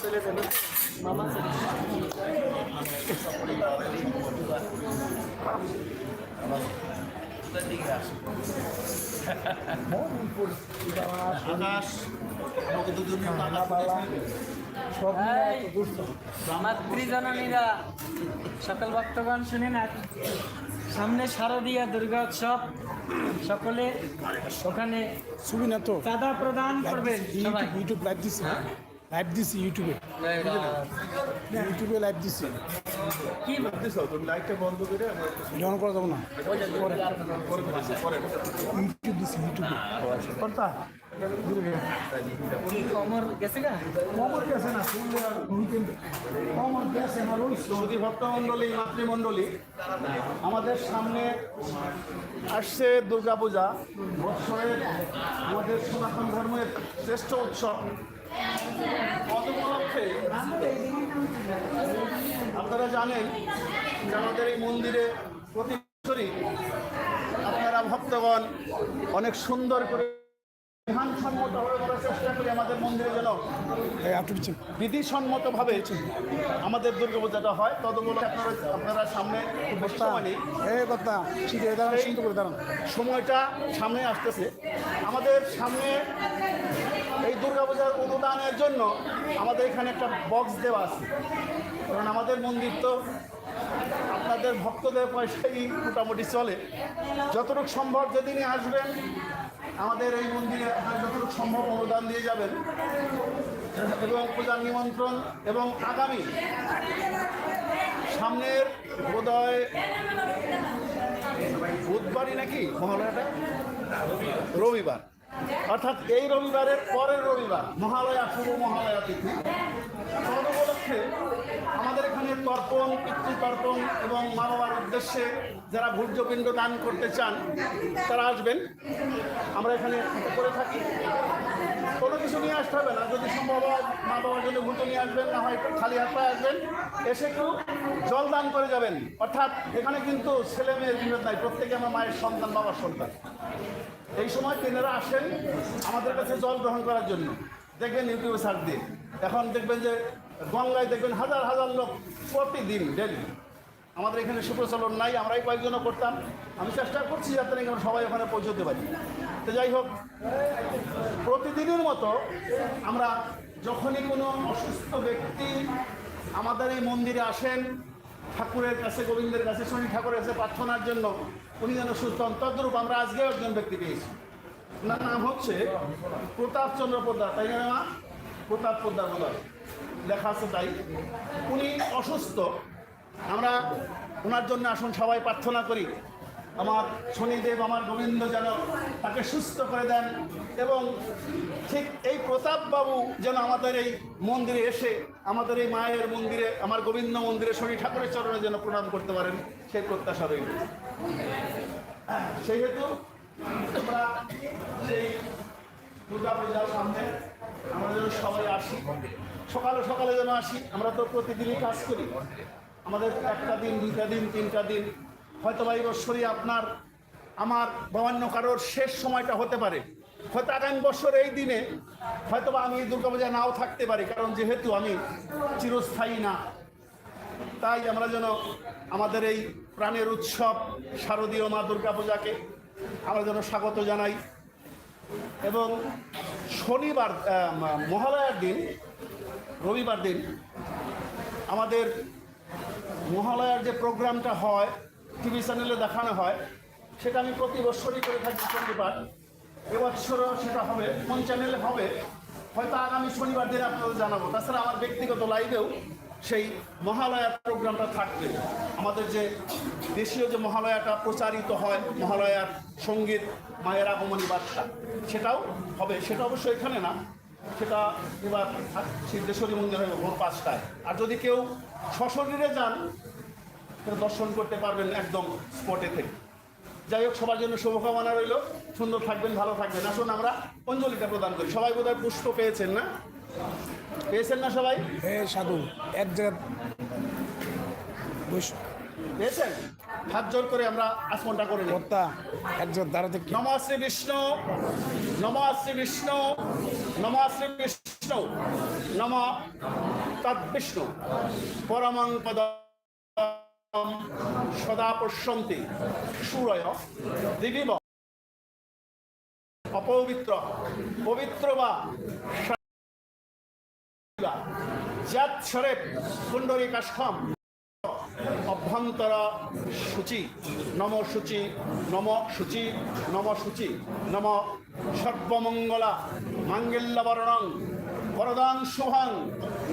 চলে যাবে মামা মাতৃজননীরা সকল ভক্তগণ শুনে না সামনে শারদীয়া দুর্গা উৎসব সকলে ওখানে ছবি না তো। চাঁদা প্রদান করবেন ইউটিউব লাইভ দিছি লাইভ দিছি ইউটিউবে ইউটিউবে লাইভ দিছি কি তুমি লাইটটা বন্ধ করে গ্রহণ করা যাব না। ইউটিউব দিছি ইউটিউবে করতা কি কমর গেছে গা কমর গেছে না শুনলে আর উইকেন্ড কমর গেছে না রোজ। সৌদি ভক্তমণ্ডলী মাতৃমণ্ডলী আমাদের সামনে আসছে দুর্গাপূজা। বৎসরের আমাদের সনাতন ধর্মের শ্রেষ্ঠ উৎসব। আপনারা জানেন যে আমাদের এই মন্দিরে প্রতি বছরই আপনারা ভক্তগণ অনেক সুন্দর করে বিধিসম্মতভাবে আমাদের দুর্গাপূজাটা হয়। তদমূলক আপনারা আপনারা সামনে সময়টা সামনে আসতেছে। আমাদের সামনে এই দুর্গাপূজার অনুদানের জন্য আমাদের এখানে একটা বক্স দেওয়া আছে। কারণ আমাদের মন্দির তো আপনাদের ভক্তদের পয়সাই মোটামুটি চলে। যতটুকু সম্ভব যেদিনই আসবেন আমাদের এই মন্দিরে আপনারা যতটুকু সম্ভব অনুদান দিয়ে যাবেন এবং পূজার নিমন্ত্রণ এবং আগামী সামনের বোধহয় বুধবারই নাকি মহালয়াটা? রবিবার। অর্থাৎ এই রবিবারের পরের রবিবার, মহালয়া, শুভ মহালয়া তিথি। আমাদের তর্পণ, পিতৃতর্পণ এবং মা বাবার উদ্দেশ্যে যারা ভূর্যপিণ্ড দান করতে চান, তারা আসবেন। আমরা এখানে করে থাকি। কোনো কিছু নিয়ে আসতে হবে না। যদি সম্ভব হয় মা বাবার জন্য ভুটো নিয়ে আসবেন, না হয় খালি হাত আসবেন। এসে একটু জল দান করে যাবেন। অর্থাৎ এখানে কিন্তু ছেলে মেয়ের বিভেদ নাই। প্রত্যেকে আমার মায়ের সন্তান, বাবার সন্তান। এই সময় তেনারা আসেন আমাদের কাছে জল গ্রহণ করার জন্য। দেখবেন ইউটিউবে সার্চ দিয়ে। এখন দেখবেন যে গঙ্গায় দেখবেন হাজার হাজার লোক প্রতিদিন ডেলি আমাদের এখানে সুপ্রচলন নাই, আমরাই কয়েকজনও করতাম। আমি চেষ্টা করছি যাতে নাকি আমরা সবাই ওখানে পৌঁছতে পারি। তো যাই হোক, প্রতিদিনের মতো আমরা যখনই কোনো অসুস্থ ব্যক্তি আমাদের এই মন্দিরে আসেন, ঠাকুরের কাছে, গোবিন্দের কাছে, শনি ঠাকুরের কাছে প্রার্থনার জন্য, উনি যেন সুস্থ হন, তদ্রূপ আমরা আজকেও একজন ব্যক্তি পেয়েছি। ওনার নাম হচ্ছে প্রতাপ চন্দ্র পোদ্দার, তাই না মা? প্রতাপ পোদ্দার বোধ। লেখা আছে তাই। উনি অসুস্থ। আমরা ওনার জন্য আসুন সবাই প্রার্থনা করি। আমার শনিদেব, আমার গোবিন্দ যেন তাকে সুস্থ করে দেন এবং ঠিক এই প্রতাপ বাবু যেন আমাদের এই মন্দিরে এসে, আমাদের এই মায়ের মন্দিরে, আমার গোবিন্দ মন্দিরে শনি ঠাকুরের চরণে যেন প্রণাম করতে পারেন, সেই প্রত্যাশা রইল। সেই হেতু আমরা সেই দুর্গা পূজার সামনে আমরা যেন সবাই আসি। সকালে সকালে যেন আসি, আমরা তো প্রতিদিনই কাজ করি। আমাদের একটা দিন, দুইটা দিন, তিনটা দিন। হয়তো বা এই বৎসরই আপনার, আমার বা কারোর শেষ সময়টা হতে পারে। হয়তো আগামী বছর এই দিনে হয়তো বা আমি দুর্গাপূজায় নাও থাকতে পারি, কারণ যেহেতু আমি চিরস্থায়ী না, তাই আমরা যেন আমাদের এই প্রাণের উৎসব শারদীয় মা দুর্গাপূজাকে আমরা যেন স্বাগত জানাই। এবং শনিবার মহালয়ার দিন রবিবার দিন আমাদের মহালয়ার যে প্রোগ্রামটা হয়, টিভি চ্যানেলে দেখানো হয়, সেটা আমি প্রতি বছরই করে থাকি শনিবার। এবছরও সেটা হবে, কোন চ্যানেলে হবে, হয়তো আগামী শনিবার দিন আপনাদের জানাব। তাছাড়া আমার ব্যক্তিগত লাইভেও সেই মহালয়ার প্রোগ্রামটা থাকবে। আমাদের যে দেশীয় যে মহালয়াটা প্রচারিত হয়, মহালয়ার সংগীত, মায়ের আগমনী বার্তা, সেটাও হবে। সেটা অবশ্য এখানে না সেটা এবার সিদ্ধেশ্বরী মন্দির হবে ভোর পাঁচটায়। আর যদি কেউ সশরীরে যান দর্শন করতে পারবেন একদম স্পটে থেকে। যাই হোক সবার জন্য শুভকামনা রইল। সুন্দর থাকবেন ভালো থাকবেন। আসুন আমরা অঞ্জলিটা প্রদান করি। সবাই বোধহয় পুষ্প পেয়েছেন না? পেয়েছেন না সবাই? এ সাধু এক জায়গা বস। পেয়েছেন? হাত জোর করে আমরা আসমনটা করে নিই কর্তা একজন দাঁড়াতে নম শ্রী বিষ্ণু নম শ্রী বিষ্ণু নম শ্রী বিষ্ণু নম তদ্বিষ্ণু পরমং পদ সদা পশ্যন্তি সুরয় দিবিব অপবিত্র পবিত্র বা যাত সরে কুণ্ডরী কাষ্ঠম। অভ্যন্তর সূচি, নম সূচি নম সূচি নম সূচি, নম সর্বমঙ্গলা, মাঙ্গল্যবরণং, বরদাং শুভং,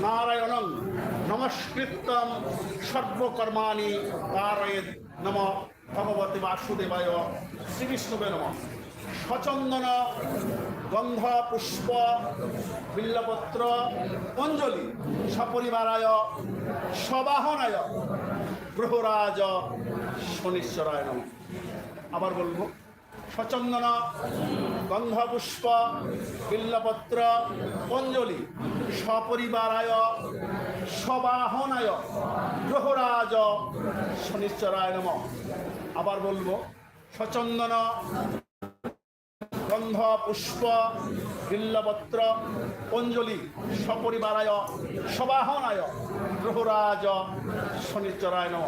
নারায়ণং নমস্কৃতম সর্বকর্মাণি কারয়েদ নম ভগবতী বাসুদেবায় শ্রীবিষ্ণুবে নম। সচন্দন, গন্ধ, পুষ্প, বিল্লপত্র, অঞ্জলি, সপরিবারায়, সবাহনায় গ্রহরাজ শনিশ্বরায় নম। আবার বলব, সচন্দন, গন্ধপুষ্প, বিল্লপত্র, অঞ্জলি, সপরিবারায়, সবাহনায় গ্রহরাজ শনিশ্বরায় নম। আবার বলব, সচন্দন গন্ধ পুষ্প বিল্লপত্র, অঞ্জলি, সপরিবারায়, সবাহনায় গ্রহরাজ শনিচরায় নম।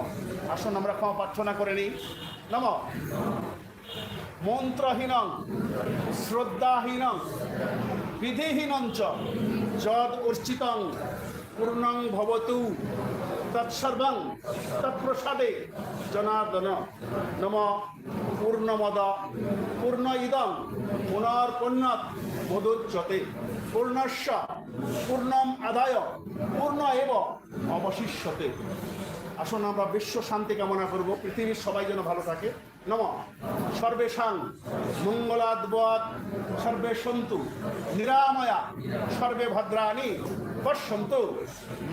আসুন আমরা ক্ষমা প্রার্থনা করে নিই। নম। মন্ত্রহীনং, শ্রদ্ধাহীনং, বিধিহীনং চ, যদ উর্চিতং পূর্ণং ভবতু, তৎসর্বং, তৎপ্রসাদে জনার্দন। নম। পূর্ণমদ, পূর্ণ ইদং পুনর্পূর্ণত মদুচ্যতে পূর্ণস্য পূর্ণম আদায়, পূর্ণ এব, অবশিষ্যতে। আসুন আমরা বিশ্ব শান্তি কামনা করব। পৃথিবীর সবাই যেন ভালো থাকে। নম। সর্বেশাং মঙ্গলাদ্বৎ সর্বে সন্তু নিরাময়া, সর্বে ভদ্রাণী পশ্যন্তু।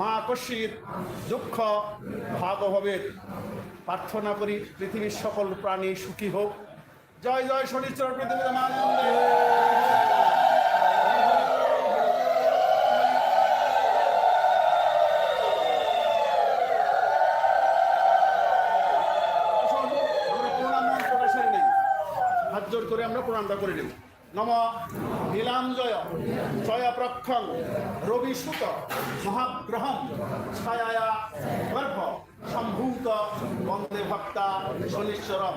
মা কশির দুঃখ ভাগ হবে প্রার্থনা করি পৃথিবীর সকল প্রাণী সুখী হোক। জয় জয় শনিশ্চর পৃথিবীর আনন্দে আসুন, আমরা প্রণাম মন্ত্রটা সেরে নিই। হাত জোর করে আমরা প্রণামটা করে নেব। নম নীলাম জয় জয় প্রক্ষং রবি সুত মহাগ্রহম ছায়া গর্ভ সম্ভূত বন্দে ভক্তা শনিশ্বরম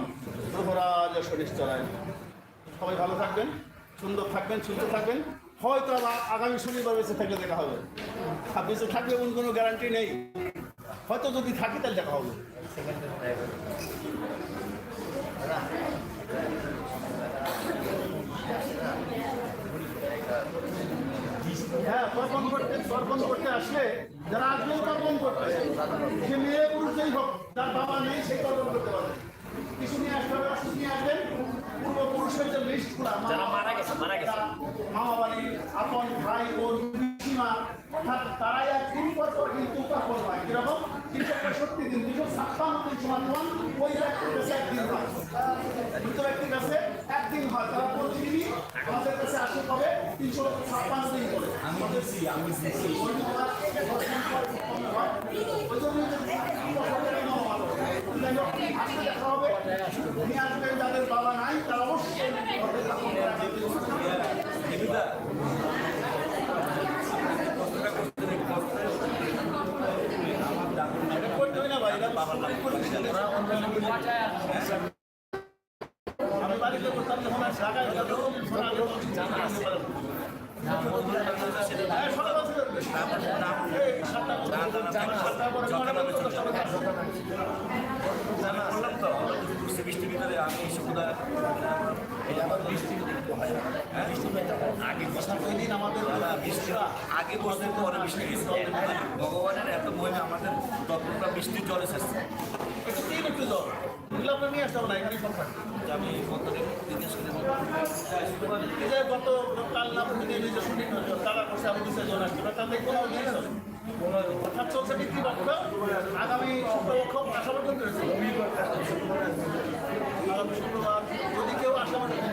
প্রভরাজ শনিশ্বরায়। সবাই ভালো থাকবেন, সুন্দর থাকবেন, সুস্থ থাকবেন। হয়তো আবার আগামী শনিবার বেঁচে থাকলে দেখা হবে। বেঁচে থাকবে এমন কোনো গ্যারান্টি নেই। হয়তো যদি থাকি তাহলে দেখা হবে। হ্যাঁ তর্পণ করতে তর্পণ করতে আসলে যারা আসবেও তর্পণ করতে সে মেয়ে পুরুষ যেই হোক যার বাবা নেই সেই তর্পণ করতে পারবে। কিছু নিয়ে আসতে হবে অসুখ নিয়ে আসবেন। পূর্বপুরুষের যে লিস্টগুলা মারা গেছে, মারা গেছে। মামা বাড়ি আপন ভাই বোন পিসিমা অর্থাৎ তারাই একদিন পর পর কিন্তু তর্পণ হয়। কীরকম? তিনশো পঁয়ষট্টি দিন দুশো ছাপ্পান্ন দিন সমান সমান ওই ব্যক্তির কাছে একদিন হয়। মৃত ব্যক্তির কাছে একদিন হয়। তারা প্রতিদিনই আমাদের আমি হবে নিয়ে আসবেন যাদের বাবা নাই তারা অবশ্যই হয় ভাই, এটা বাবার নাম করে দিতে হবে। আমি বাড়িতে করতাম যখন আর ঢাকায় যেতাম, তখন আগে জানা আছে। হ্যাঁ, সকাল আছে। এই, সাতটা পরে- সাতটার পরে নয়টা পর্যন্ত সবাই থাকে। বললাম তো বৃষ্টি আগে বসতে পরে বৃষ্টি ভগবানের এত মহিমা আমাদের ততটা বৃষ্টির জল এসেছে একটু আমি গত কাল না শুনি করছে আমি দিতে জন আসছে তাদের কোনো জিনিস অর্থাৎ চলছে বিক্রি পক্ষ আগামী শুক্রপক্ষ আসা পর্যন্ত রয়েছে আগামী শুক্রবার যদি কেউ আসে পর্যন্ত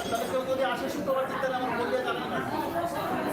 তাহলে কেউ যদি আসে শুক্রবার দিতে আমার বললে জানান